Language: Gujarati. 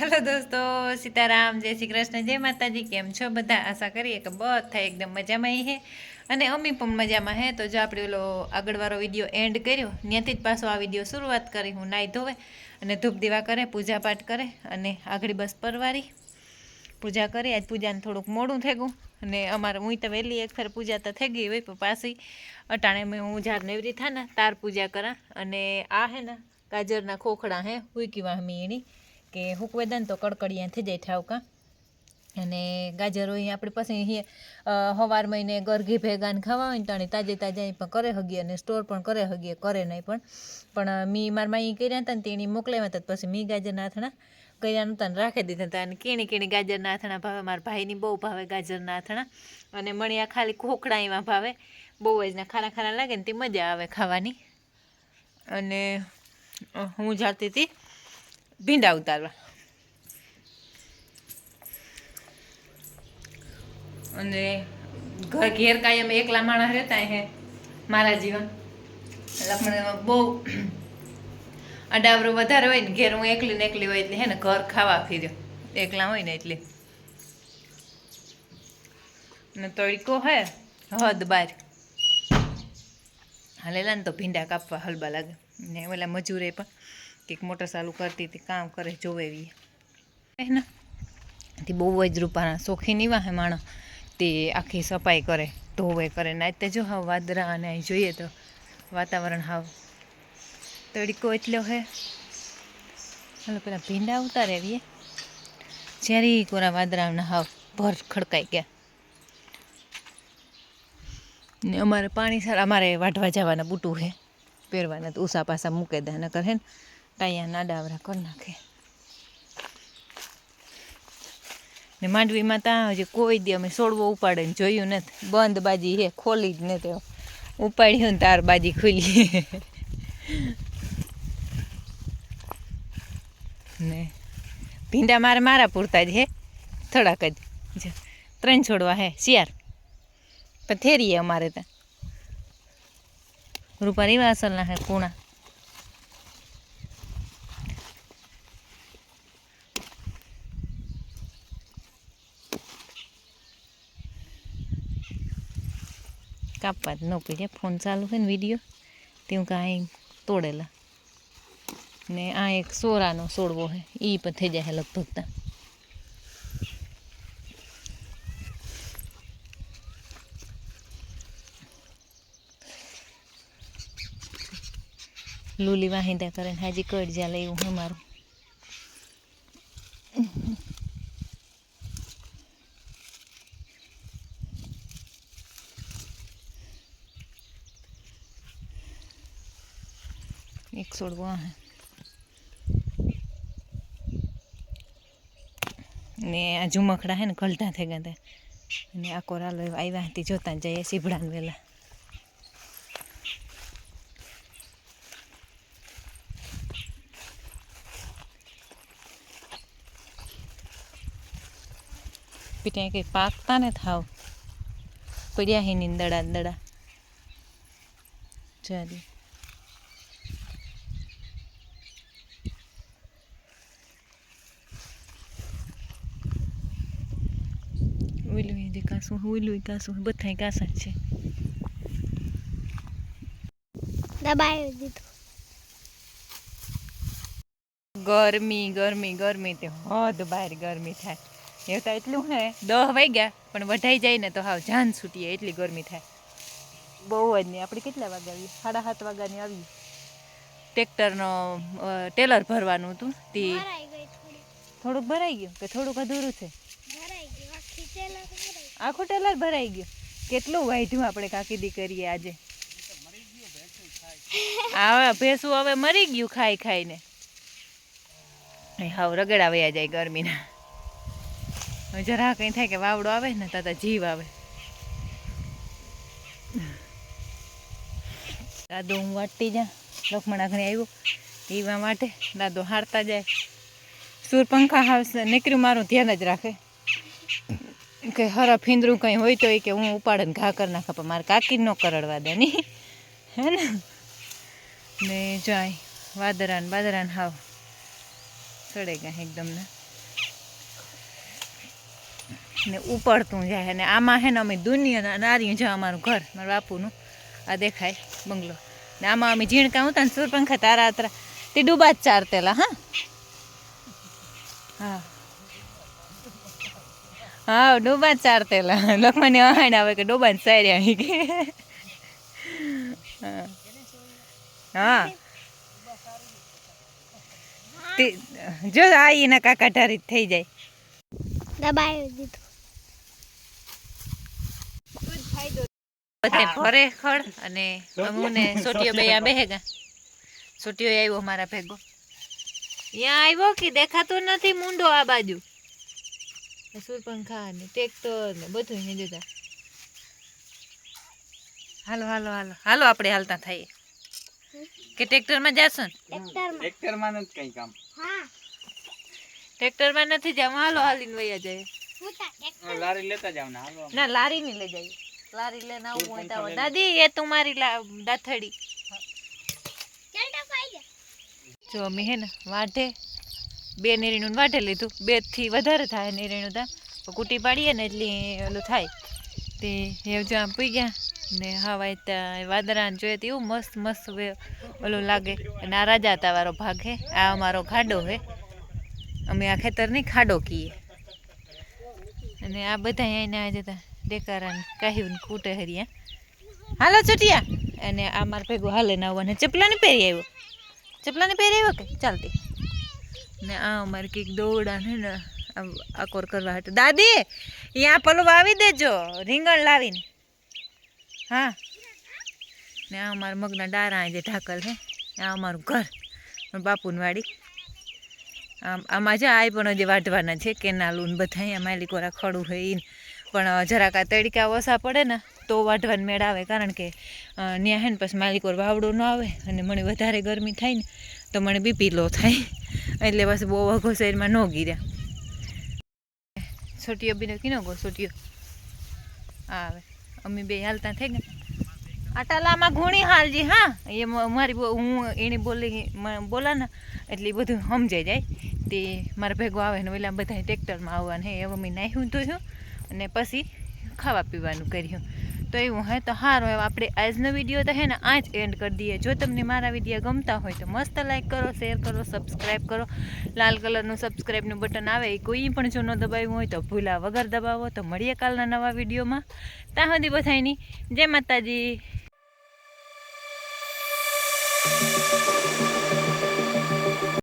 હેલો દોસ્તો, સીતારામ, જય શ્રી કૃષ્ણ, જય માતાજી, કેમ છો બધા? આશા કરીએ કે બધા એકદમ મજામાં હે. અને અમી પણ મજામાં હે. તો જો આપણે ઓલો આગળવાળો વીડિયો એન્ડ કર્યો, ત્યાંથી જ પાછો આ વીડિયો શરૂઆત કરી. હું નાહી ધોવે અને ધૂપ દીવા કરે પૂજાપાઠ કરે અને આગળ બસ પરવારી. પૂજા કરી. આજ પૂજાને થોડુંક મોડું થઈ ગયું. અને અમારે હું તો વહેલી એક ફેર પૂજા તો થઈ ગઈ હોય, પણ પાછી અટાણે મેં હું જ્યારે નેવરી થાય ને તાર પૂજા કરા. અને આ હે ને, ગાજરના ખોખડા હે હુઈકી વાહમી એની કે હુકવે દે ને તો કડકડિયા થઈ જાય ઠાવકા અને ગાજરો અહીં આપણે અહીં હવાર મહિને ગરઘી ભેગા ખાવા હોય ને તાણી તાજે તાજા અહીં પણ કરે હગીએ અને સ્ટોર પણ કરે હગીએ, કરે નહીં પણ. પણ મી મારા માઈ કર્યા હતા ને તેણી મોકલાવ્યા હતા, પછી મી ગાજરના આથણા કર્યા નહોતા ને રાખી દીધા હતા. અને કીણી કીણી ગાજરના આથણા ભાવે, મારા ભાઈની બહુ ભાવે ગાજરના આથણા અને મણિયા ખાલી ખોખડા એમાં ભાવે. બહુ જ ના ખારા ખારા લાગે ને તે મજા આવે ખાવાની. અને હું જાતી હતી ભીંડા ઉતારવા અને ઘર ઘેર કાયમ એકલા માણસ રહેતા હે મારા જીવન. એટલે મને બહુ અડાવરો વધારે હોય ને ઘેર હું એકલી ને એકલી હોય એટલે હે ને ઘર ખાવા ફીર્યો. એકલા હોય ને એટલે. ને તડકો હે, હદ બાર. હાલેલા ને તો ભીંડા કાપવા હલબા લાગે. ને ઓલા મજૂરે પણ. કંઈક મોટર ચાલુ કરતી હતી, કામ કરે જોવે એવી ને? તે બહુ જ રૂપાના શોખીન એવા હે તે આખી સફાઈ કરે, ધોવે કરે. ને તે જો હાવ વાદરા અને અહીં જોઈએ તો વાતાવરણ હાવ તડકો એટલો હે. હાલો પેલા ભીંડા ઉતારે આવીએ. જ્યારે કોરા વાદરાના હાવ ભર ખડકાઈ ગયા. ને અમારે પાણી સારા, અમારે વાઢવા જવાના બુટું હે. પહેરવાના તો ઉષા પાસા મૂકે દે નકર હે ને. ટાયા નાડાવરા કરી નાખે. ને માંડવીમાં ત્યાં હજી કોઈ દી અમે સોડવો ઉપાડે ને જોયું નથી. બંધ બાજી હે, ખોલી જ નથી ઉપાડ્યું ને તાર બાજી ખુલી ને ભીંડા મારે મારા પૂરતા જ હે. થોડાક જ. ત્રણ છોડવા હે શિયાર પણ થેરીએ અમારે ત્યાં. રૂપા એવા અસલના હે કૂણા કાપવા જ ન પડ્યા ફોન ચાલુ છે ને વીડિયો તે હું કાંઈ તોડેલા. ને આ એક સોરાનો સોડવો છે એ પણ થઈ જાય લગભગ તા. લૂલી વાહિંદા કરે ને હાજી કડ જ્યાં લેવું હું મારું. એક સોડવો આ है ને આ ઝુમકડા હે ને ઘલટા થઈ ગયા તા અને આ કોરાલ આવ્યા હતી જોતા જઈએ સીભડાને વેલા ત્યાં કંઈ પાકતા ને થાવ પડ્યા હે નીંદડા દડા ચાલી ઓલું એ કાસું ઓલું કાસું બધાય કાસા જ છે. દબાવી દીધું. ગરમી ગરમી ગરમી તે હદ બહાર ગરમી થાય. એ તો એટલું હે દહ વાગ્યા પણ વધાઈ જાય ને તો હાવ જાન છૂટીએ એટલી ગરમી થાય. બહુ જ નહીં આપણે કેટલા વાગે આવીએ? સાડા સાત વાગ્યાની આવી ટ્રેક્ટરનો ટેલર ભરવાનું હતું તે થોડુંક ભરાઈ ગયું કે થોડુંક અધૂરું છે ભરાઈ ગઈ આખી ટેલર ભરાઈ આખું ટેલર ભરાઈ ગયું. કેટલું વાઢ્યું આપણે કાકીદી કરીએ આજે. હવે ભેંસું હવે મરી ગયું ખાઈ ખાઈને. હાવ રગડા વયા જાય ગરમીના. જરા કંઈ થાય કે વાવડો આવે ને તાતા જીવ આવે. દાદો, હું વાટતી જા. લક્ષ્મણ આખણી આવ્યો એવા માટે. દાદો હારતા જાય. સૂર પંખા હાવશે. નીકળ્યું મારું ધ્યાન જ રાખે. કે હરા ફીંદરું કંઈ હોય તો એ કે હું ઉપાડે ને ઘા કરી નાખા, પણ મારે કાકી ન કરડવા દે ની. હે ને? ને જાય. વાદરાન બાદરાન હાવ. સડે ગયા એકદમ ને. ને ઉપાડતું જાય ને. આમાં હે ને અમે દુનિયા નારિયું છે અમારું ઘર, મારા બાપુનું. આ દેખાય, બંગલો. ને આમાં અમે ઝીણકા ઉતા ને, સૂરપંખા તારા તારા તે ડૂબા જ ચારતેલા હા? હા. હા ડૂબા ચારતેલા. લોકમાને વહાણ આવે કે ડૂબા જ સાર્યા કે. હા. જો આ એના કાકા ઢારી થઈ જાય. દબાવી દીધું. બધે ભરે ખડ અને હું ને સોટીઓ બે આ બેહેગા. સોટીઓ આવ્યો મારા ભેગો. ત્યાં આવ્યો કે દેખાતો નથી મુંડો આ બાજુ? સૂરપંખા ને ટ્રેક્ટર ને બધું ને જોતા. હાલો હાલો હાલો હાલો આપણે હાલતા થઈએ. કે ટ્રેક્ટરમાં જાશું ને? ટ્રેક્ટરમાં. નથી કંઈ કામ. ટ્રેક્ટરમાં નથી જવા હાલો હાલીને વયા જાય લારી લેતા જાવ ને હાલો. ના લારી ની લઈ જઈએ. લારી લઈને આવું હોય તો દાદી એ તું મારી લા- દાથડી. જો અમે હે ને વાઢે બે નેરીનું વાઢે લીધું. બેથી વધારે થાય નેરીનું તા કૂટી પાડીએ ને એટલે ઓલું થાય. તે એ જો આમ પી ગયા ને હવાય ત્યાં વાદરાને જોઈએ તો એવું મસ્ત મસ્ત ઓલું લાગે. અને આ રાજા વાળો ભાગ હે. આ અમારો ખાડો હે. અમે આ ખેતરની ખાડો કહીએ અને આ બધા અહીંયા આ જતા ડેકારાને કાહ્યું કૂટે હરિયા. હાલો છૂટિયા અને આ મારા ભેગું હાલે ના આવવાને. ચપલા ને પહેરી આવ્યો. ચપલાની પહેરી આવ્યો કે? ચાલતી ને આ અમારે કંઈક દોડા ને ને આકોર કરવા હતું. દાદી અહીંયા પેલું વાવી દેજો, રીંગણ લાવીને. હા. ને આ અમારા મગના ડારા જે ઢાકલ છે આ અમારું ઘર બાપુની વાડી. આમ આમાં જે આય પણ હજી વાઢવાના છે, કેનાલું બધા અહીંયા માલિકોરા ખડું હોય પણ જરાક આ તડકા ઓછા પડે ને, તો વાઢવાનું મેળ આવે. કારણ કે ત્યાં હે ને પછી માલિકોર વાવડો ન આવે અને મને વધારે ગરમી થાય ને, તો મને બીપી લો થાય. એટલે બસ બહુ અઘો શહેરમાં ન ગીર્યા. છોટીઓ બીનો કીનો ગો છોટીઓ આવે અમે બે હાલતા થઈ ગયા. આટાલામાં ઘૂણી હાલજી, હા? એ મારી હું એને બોલી બોલા ને એટલે બધું સમજાઈ જાય. તે મારા ભેગો આવે ને ઓલા બધા ટ્રેક્ટરમાં આવવાનું હે એવું મેં નાહ્યું તો છું અને પછી ખાવા પીવાનું કર્યું. તો એવું હે, તો સારું હવે આપણે આજનો વીડિયો તો હે ને આ જ એન્ડ કરી દઈએ. જો તમને મારા વીડિયો ગમતા હોય, તો મસ્ત લાઈક કરો શેર કરો સબસ્ક્રાઈબ કરો. લાલ કલરનું સબસ્ક્રાઈબનું બટન આવે, એ કોઈ પણ જો ન દબાવ્યું હોય, તો ભૂલા વગર દબાવો. તો મળીએ કાલના નવા વિડીયોમાં. ત્યાં સુધી બધાની જય માતાજી.